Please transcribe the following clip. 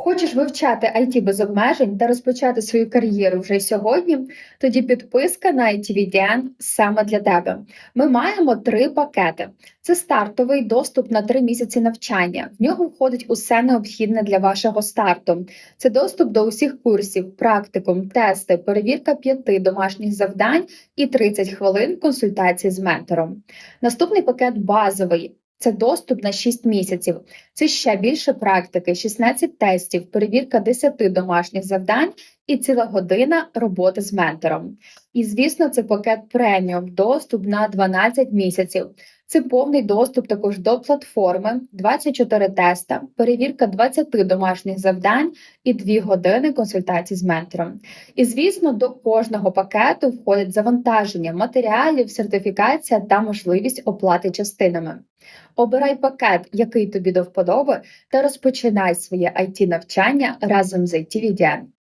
Хочеш вивчати IT без обмежень та розпочати свою кар'єру вже сьогодні? Тоді підписка на ITVDN саме для тебе. Ми маємо три пакети: це стартовий доступ на три місяці навчання. В нього входить усе необхідне для вашого старту. Це доступ до усіх курсів, практикум, тести, перевірка п'яти домашніх завдань і 30 хвилин консультації з ментором. Наступний пакет базовий. Це доступ на 6 місяців. Це ще більше практики, 16 тестів, перевірка 10 домашніх завдань і ціла година роботи з ментором. І, звісно, це пакет преміум, доступ на 12 місяців. Це повний доступ також до платформи, 24 теста, перевірка 20 домашніх завдань і 2 години консультацій з ментором. І, звісно, до кожного пакету входить завантаження матеріалів, сертифікація та можливість оплати частинами. Обирай пакет, який тобі до вподоби, та розпочинай своє IT навчання разом з ITVDN.